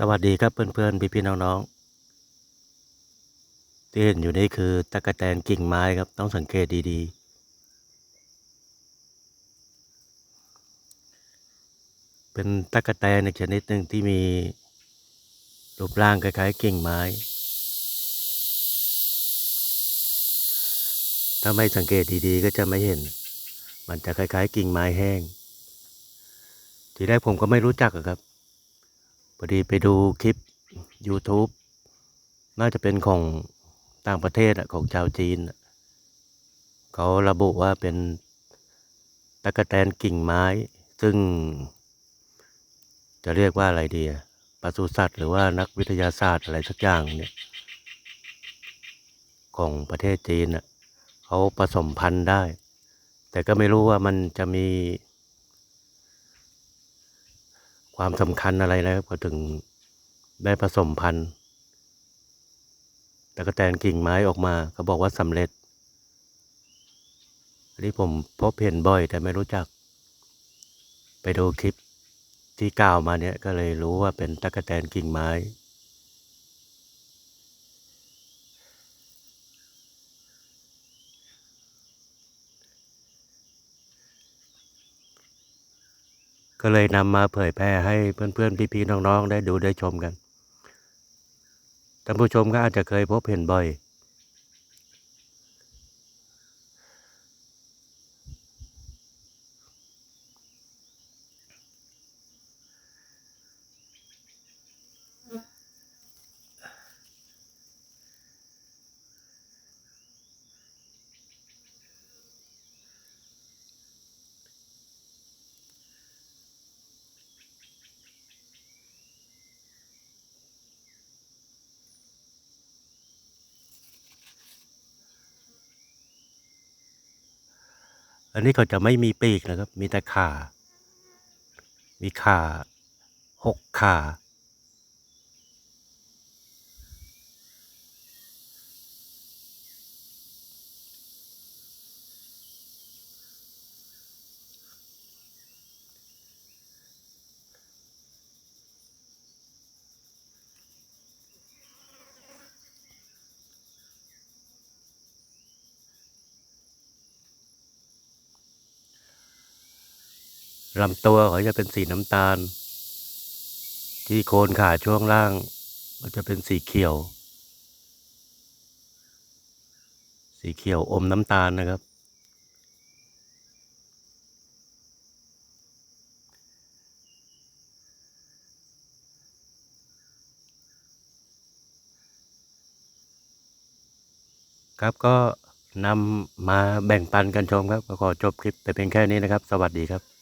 สวัสดีครับเพื่อนๆ พี่ๆน้องๆ ที่เห็นอยู่นี่คือตะกะแตนกิ่งไม้ครับ ต้องสังเกตดีๆ เป็นตะกะแตนอีกชนิดหนึ่งที่มีรูปร่างคล้ายๆ กิ่งไม้ ถ้าไม่สังเกตดีๆ ก็จะไม่เห็น มันจะคล้ายๆ กิ่งไม้แห้ง ทีแรกผมก็ไม่รู้จักครับ พอดีไปดูคลิป YouTube น่าจะเป็นของต่างประเทศอะของชาวจีน เขาระบุว่าเป็นตะกะแตนกิ่งไม้ ซึ่ง จะเรียกว่าอะไรดีอะปศุสัตว์หรือว่านักวิทยาศาสตร์อะไรสักอย่างเนี่ย ของประเทศจีนอะเขาผสมพันธุ์ได้ แต่ก็ไม่รู้ว่ามันจะมี ความสำคัญอะไรนะครับก็ถึงได้ผสมพันธุ์ตะกะแตนกิ่งไม้ออกมาเขาบอกว่าสำเร็จอันนี้ผมพบเห็นบ่อยแต่ไม่รู้จัก ไปดูคลิปที่กล่าวมาเนี่ยก็เลยรู้ว่าเป็นตะกะแตนกิ่งไม้ ก็เลยนำมาเผยแพร่ให้เพื่อนๆ พี่ๆ น้องๆ ได้ดูได้ชมกัน ท่านผู้ชมก็อาจจะเคยพบเห็นบ่อย อันนี้เขาจะไม่มีปีกนะครับ มีแต่ขา มีขาหกขา ลำตัวเขาจะเป็นสีน้ำตาล ที่โคนขาช่วงล่างมันจะเป็นสีเขียว สีเขียวอมน้ำตาลนะครับ ครับก็นำมาแบ่งปันกันชมครับ ก็ขอจบคลิปแต่เพียงแค่นี้นะครับ สวัสดีครับ